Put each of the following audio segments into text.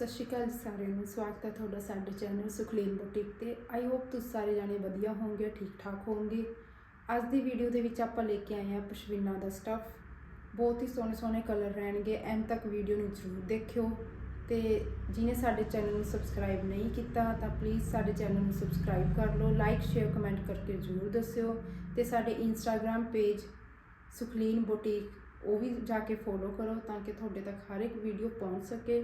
ਸਤਿ ਸ਼੍ਰੀ ਅਕਾਲ ਜੀ ਸਾਰਿਆਂ ਨੂੰ, ਸਵਾਗਤ ਹੈ ਤੁਹਾਡਾ ਸਾਡੇ ਚੈਨਲ ਸੁਖਲੀਨ ਬੁਟੀਕ ਤੇ। ਆਈ ਹੋਪ ਤੁਸੀਂ ਸਾਰੇ ਜਾਣੇ ਵਧੀਆ ਹੋਵੋਗੇ ਠੀਕ ਠਾਕ ਹੋਵੋਗੇ। ਅੱਜ ਦੀ ਵੀਡੀਓ ਦੇ ਵਿੱਚ ਆਪਾਂ ਲੈ ਕੇ ਆਏ ਹਾਂ ਪਸ਼ਮੀਨਾ ਦਾ ਸਟੱਫ ਬਹੁਤ ਹੀ ਸੋਹਣੇ ਸੋਹਣੇ ਕਲਰ ਰਹਿਣਗੇ ਐਂਡ ਤੱਕ ਵੀਡੀਓ ਨੂੰ ਜ਼ਰੂਰ ਦੇਖਿਓ। ਤੇ ਜਿਹਨੇ ਸਾਡੇ ਚੈਨਲ ਨੂੰ ਸਬਸਕ੍ਰਾਈਬ ਨਹੀਂ ਕੀਤਾ, ਤਾਂ ਪਲੀਜ਼ ਸਾਡੇ ਚੈਨਲ ਨੂੰ ਸਬਸਕ੍ਰਾਈਬ ਕਰ ਲਓ ਲਾਈਕ ਸ਼ੇਅਰ ਕਮੈਂਟ ਕਰਕੇ ਜ਼ਰੂਰ ਦੱਸਿਓ। ਤੇ ਸਾਡੇ ਇੰਸਟਾਗ੍ਰam ਪੇਜ ਸੁਖਲੀਨ ਬੁਟੀਕ, ਉਹ ਵੀ ਜਾ ਕੇ ਫੋਲੋ ਕਰੋ ਤਾਂ ਕਿ ਤੁਹਾਡੇ ਤੱਕ ਹਰ ਇੱਕ ਵੀਡੀਓ ਪਹੁੰਚ ਸਕੇ।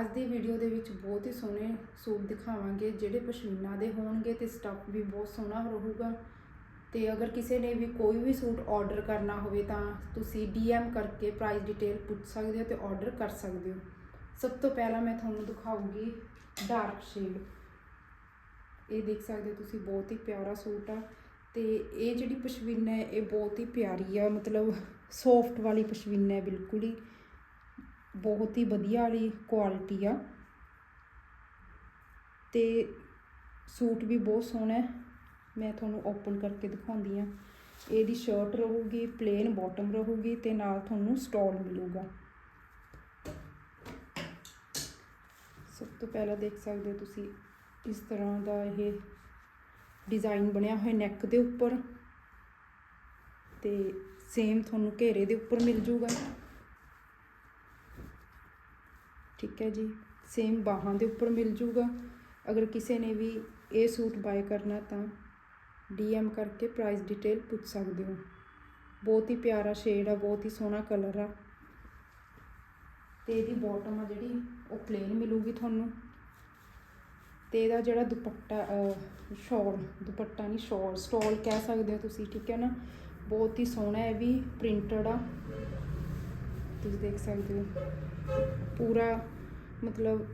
ਅੱਜ ਦੀ ਵੀਡੀਓ ਦੇ ਵਿੱਚ ਬਹੁਤ ਹੀ ਸੋਹਣੇ ਸੂਟ ਦਿਖਾਵਾਂਗੇ, ਜਿਹੜੇ ਪਸ਼ਮੀਨਾ ਦੇ ਹੋਣਗੇ ਤੇ ਸਟੱਫ ਵੀ ਬਹੁਤ ਸੋਹਣਾ ਰਹੂਗਾ। ਤੇ ਅਗਰ ਕਿਸੇ ਨੇ ਵੀ ਕੋਈ ਵੀ ਸੂਟ ਆਰਡਰ ਕਰਨਾ ਹੋਵੇ ਤਾਂ ਤੁਸੀਂ DM ਕਰਕੇ ਪ੍ਰਾਈਸ ਡਿਟੇਲ ਪੁੱਛ ਸਕਦੇ ਹੋ ਤੇ ਆਰਡਰ ਕਰ ਸਕਦੇ ਹੋ। ਸਭ ਤੋਂ ਪਹਿਲਾਂ ਮੈਂ ਤੁਹਾਨੂੰ ਦਿਖਾਊਂਗੀ ਡਾਰਕ ਸ਼ੇਡ ਇਹ ਦੇਖ ਸਕਦੇ ਹੋ ਤੁਸੀਂ, ਬਹੁਤ ਹੀ ਪਿਆਰਾ ਸੂਟ ਆ। ਤੇ ਇਹ ਜਿਹੜੀ ਪਸ਼ਮੀਨਾ ਹੈ, ਇਹ ਬਹੁਤ ਹੀ ਪਿਆਰੀ ਆ, ਮਤਲਬ ਸੌਫਟ ਵਾਲੀ ਪਸ਼ਮੀਨਾ ਹੈ, ਬਿਲਕੁਲ ਹੀ। ਬਹੁਤ ਹੀ ਵਧੀਆ ਵਾਲੀ ਕੁਆਲਿਟੀ ਆ। ਤੇ ਸੂਟ ਵੀ ਬਹੁਤ ਸੋਹਣਾ ਹੈ। ਮੈਂ ਤੁਹਾਨੂੰ ਓਪਨ ਕਰਕੇ ਦਿਖਾਉਂਦੀ ਆ ਇਹਦੀ ਸ਼ਰਟ ਰਹੂਗੀ ਪਲੇਨ ਬਾਟਮ ਰਹੂਗੀ ਤੇ ਨਾਲ ਤੁਹਾਨੂੰ ਸਟੋਲ ਮਿਲੂਗਾ। ਸਭ ਤੋਂ ਪਹਿਲਾਂ ਦੇਖ ਸਕਦੇ ਹੋ ਤੁਸੀਂ, ਇਸ ਤਰ੍ਹਾਂ ਦਾ ਇਹ ਡਿਜ਼ਾਈਨ ਬਣਿਆ ਹੋਇਆ ਨੈਕ ਦੇ ਉੱਪਰ। ਤੇ ਸੇਮ ਤੁਹਾਨੂੰ ਘੇਰੇ ਦੇ ਉੱਪਰ ਮਿਲ ਜੂਗਾ। ਠੀਕ ਹੈ ਜੀ ਸੇਮ ਬਾਹਾਂ ਦੇ ਉੱਪਰ ਮਿਲ ਜੂਗਾ। ਅਗਰ ਕਿਸੇ ਨੇ ਵੀ ਇਹ ਸੂਟ ਬਾਏ ਕਰਨਾ ਤਾਂ DM ਕਰਕੇ ਪ੍ਰਾਈਸ ਡਿਟੇਲ ਪੁੱਛ ਸਕਦੇ ਹੋ। ਬਹੁਤ ਹੀ ਪਿਆਰਾ ਸ਼ੇਡ ਆ, ਬਹੁਤ ਹੀ ਸੋਹਣਾ ਕਲਰ ਆ। ਤੇ ਇਹਦੀ ਬਾਟਮ ਆ ਜਿਹੜੀ, ਉਹ ਪਲੇਨ ਮਿਲੂਗੀ ਤੁਹਾਨੂੰ। ਤੇ ਇਹਦਾ ਜਿਹੜਾ ਦੁਪੱਟਾ ਸ਼ੋਲ ਦੁਪੱਟਾ ਨਹੀਂ ਸ਼ੋਲ ਸਟੋਲ ਕਹਿ ਸਕਦੇ ਹੋ ਤੁਸੀਂ, ਠੀਕ ਹੈ ਨਾ? ਬਹੁਤ ਹੀ ਸੋਹਣਾ ਹੈ ਵੀ ਪ੍ਰਿੰਟਡ ਆ। ਤੁਸੀਂ ਦੇਖ ਸਕਦੇ ਹੋ। ਪੂਰਾ ਮਤਲਬ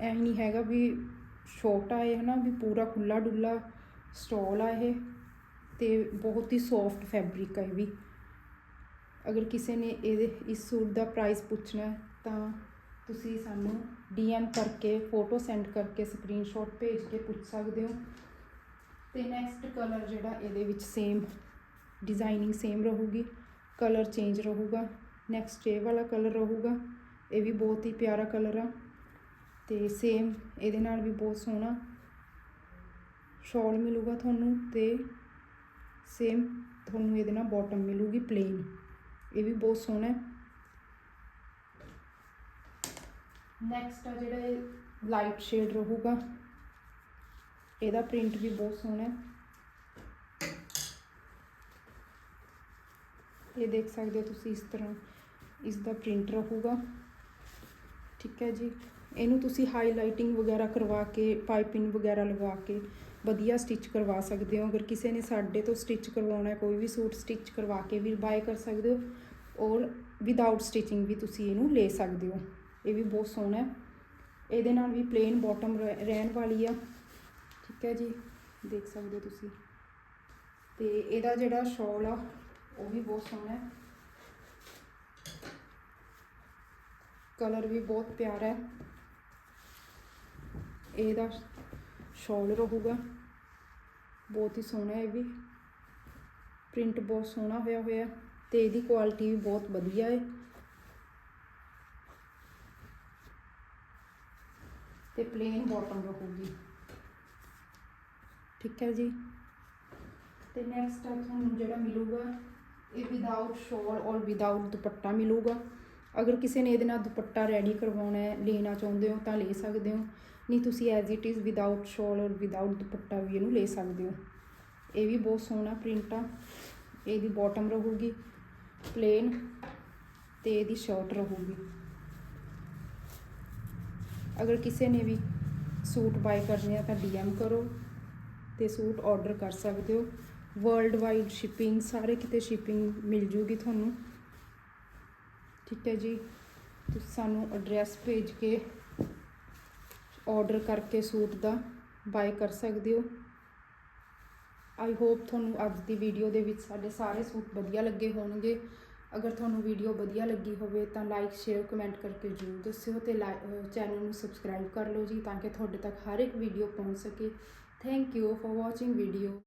ਐ ਨਹੀਂ ਹੈਗਾ ਵੀ ਛੋਟਾ ਹੈ ਹਨਾ, ਵੀ ਪੂਰਾ ਖੁੱਲਾ ਡੁੱਲਾ ਸਟੋਲ ਆ ਇਹ ਤੇ ਬਹੁਤ ਹੀ ਸੌਫਟ ਫੈਬਰਿਕ ਹੈ ਇਹ ਵੀ। ਅਗਰ ਕਿਸੇ ਨੇ ਇਹਦੇ ਇਸ ਸੂਟ ਦਾ ਪ੍ਰਾਈਸ ਪੁੱਛਣਾ ਤਾਂ ਤੁਸੀਂ ਸਾਨੂੰ DM ਕਰਕੇ ਫੋਟੋ ਸੈਂਡ ਕਰਕੇ ਸਕਰੀਨਸ਼ਾਟ ਭੇਜ ਕੇ ਪੁੱਛ ਸਕਦੇ ਹੋ। ਤੇ ਨੈਕਸਟ ਕਲਰ ਜਿਹੜਾ ਇਹਦੇ ਵਿੱਚ ਸੇਮ ਡਿਜ਼ਾਈਨਿੰਗ ਸੇਮ ਰਹੂਗੀ ਕਲਰ ਚੇਂਜ ਰਹੂਗਾ ਨੈਕਸਟ ਇਹ ਵਾਲਾ ਕਲਰ ਰਹੂਗਾ। ਇਹ ਵੀ ਬਹੁਤ ਹੀ ਪਿਆਰਾ ਕਲਰ ਆ ਤੇ ਸੇਮ ਇਹਦੇ ਨਾਲ ਵੀ ਬਹੁਤ ਸੋਹਣਾ ਸ਼ਾਲ ਮਿਲੂਗਾ ਤੁਹਾਨੂੰ ਤੇ ਸੇਮ ਤੁਹਾਨੂੰ ਇਹਦੇ ਨਾਲ ਬਾਟਮ ਮਿਲੂਗੀ ਪਲੇਨ ਇਹ ਵੀ ਬਹੁਤ ਸੋਹਣਾ ਹੈ। ਨੈਕਸਟ ਆ ਜਿਹੜਾ ਇਹ ਲਾਈਟ ਸ਼ੇਡ ਰਹੂਗਾ, ਇਹਦਾ ਪ੍ਰਿੰਟ ਵੀ ਬਹੁਤ ਸੋਹਣਾ ਹੈ। ਇਹ ਦੇਖ ਸਕਦੇ ਹੋ ਤੁਸੀਂ ਇਸ ਤਰ੍ਹਾਂ ਇਸ ਦਾ ਪ੍ਰਿੰਟ ਰਹੂਗਾ। ਠੀਕ ਹੈ ਜੀ। ਇਹਨੂੰ ਤੁਸੀਂ ਹਾਈਲਾਈਟਿੰਗ ਵਗੈਰਾ ਕਰਵਾ ਕੇ ਪਾਈਪਿੰਗ ਵਗੈਰਾ ਲਗਾ ਕੇ ਵਧੀਆ ਸਟਿਚ ਕਰਵਾ ਸਕਦੇ ਹੋ। ਅਗਰ ਕਿਸੇ ਨੇ ਸਾਡੇ ਤੋਂ ਸਟਿਚ ਕਰਵਾਉਣਾ ਹੈ, ਕੋਈ ਵੀ ਸੂਟ ਸਟਿਚ ਕਰਵਾ ਕੇ ਵੀ ਬਾਏ ਕਰ ਸਕਦੇ ਹੋ ਔਰ ਵਿਦਆਊਟ ਸਟਿਚਿੰਗ ਵੀ ਤੁਸੀਂ ਇਹਨੂੰ ਲੈ ਸਕਦੇ ਹੋ। ਇਹ ਵੀ ਬਹੁਤ ਸੋਹਣਾ ਹੈ। ਇਹਦੇ ਨਾਲ ਵੀ ਪਲੇਨ ਬਾਟਮ ਰਹਿਣ ਵਾਲੀ ਆ। ਠੀਕ ਹੈ ਜੀ। ਦੇਖ ਸਕਦੇ ਹੋ ਤੁਸੀਂ। ਤੇ ਇਹਦਾ ਜਿਹੜਾ ਸ਼ਾਲ ਆ, ਉਹ ਵੀ ਬਹੁਤ ਸੋਹਣਾ ਹੈ। ਕਲਰ ਵੀ ਬਹੁਤ ਪਿਆਰਾ ਹੈ। ਇਹਦਾ ਸ਼ਾਲ ਰਹੂਗਾ। ਬਹੁਤ ਹੀ ਸੋਹਣਾ ਹੈ ਇਹ ਵੀ। ਪ੍ਰਿੰਟ ਬਹੁਤ ਸੋਹਣਾ ਹੋਇਆ ਹੋਇਆ ਤੇ ਇਹਦੀ ਕੁਆਲਿਟੀ ਵੀ ਬਹੁਤ ਵਧੀਆ ਹੈ। ਤੇ ਪਲੇਨ ਬਾਟਮ ਰਹੂਗੀ। ਠੀਕ ਹੈ ਜੀ। ਤੇ ਨੈਕਸਟ ਆ ਤੁਹਾਨੂੰ ਜਿਹੜਾ ਮਿਲੂਗਾ, ਇਹ ਵਿਦਆਊਟ ਸ਼ੋਲ ਔਰ ਵਿਦਆਊਟ ਦੁਪੱਟਾ ਮਿਲੂਗਾ। ਅਗਰ ਕਿਸੇ ਨੇ ਇਹਦੇ ਨਾਲ ਦੁਪੱਟਾ ਰੈਡੀ ਕਰਵਾਉਣਾ ਹੈ, ਲੈਣਾ ਚਾਹੁੰਦੇ ਹੋ ਤਾਂ ਲੈ ਸਕਦੇ ਹੋ। ਨਹੀਂ, ਤੁਸੀਂ as it is without shawl ਔਰ ਵਿਦਆਊਟ ਦੁਪੱਟਾ ਵੀ ਇਹਨੂੰ ਲੈ ਸਕਦੇ ਹੋ। ਇਹ ਵੀ ਬਹੁਤ ਸੋਹਣਾ ਪ੍ਰਿੰਟ ਆ। ਇਹਦੀ ਬਾਟਮ ਰਹੂਗੀ ਪਲੇਨ ਤੇ ਇਹਦੀ ਸ਼ਰਟ ਰਹੂਗੀ। ਅਗਰ ਕਿਸੇ ਨੇ ਵੀ ਸੂਟ ਬਾਏ ਕਰਨੇ ਆ ਤਾਂ DM ਕਰੋ ਤੇ ਸੂਟ ਆਰਡਰ ਕਰ ਸਕਦੇ ਹੋ। ਵਰਲਡ ਵਾਈਡ ਸ਼ਿਪਿੰਗ ਸਾਰੇ ਕਿਤੇ ਸ਼ਿਪਿੰਗ ਮਿਲ ਜੂਗੀ ਤੁਹਾਨੂੰ। ਠੀਕ ਹੈ ਜੀ। ਤੁਸੀਂ ਸਾਨੂੰ ਐਡਰੈਸ ਭੇਜ ਕੇ ਆਰਡਰ ਕਰਕੇ ਸੂਟ ਦਾ ਬਾਏ ਕਰ ਸਕਦੇ ਹੋ। ਆਈ ਹੋਪ ਤੁਹਾਨੂੰ ਅੱਜ ਦੀ ਵੀਡੀਓ ਦੇ ਵਿੱਚ ਸਾਡੇ ਸਾਰੇ ਸੂਟ ਵਧੀਆ ਲੱਗੇ ਹੋਣਗੇ। ਅਗਰ ਤੁਹਾਨੂੰ ਵੀਡੀਓ ਵਧੀਆ ਲੱਗੀ ਹੋਵੇ ਤਾਂ ਲਾਈਕ ਸ਼ੇਅਰ ਕਮੈਂਟ ਕਰਕੇ ਜ਼ਰੂਰ ਦੱਸਿਓ ਤੇ ਚੈਨਲ ਨੂੰ ਸਬਸਕ੍ਰਾਈਬ ਕਰ ਲਓ ਜੀ ਤਾਂ ਕਿ ਤੁਹਾਡੇ ਤੱਕ ਹਰ ਇੱਕ ਵੀਡੀਓ ਪਹੁੰਚ ਸਕੇ। Thank you for watching video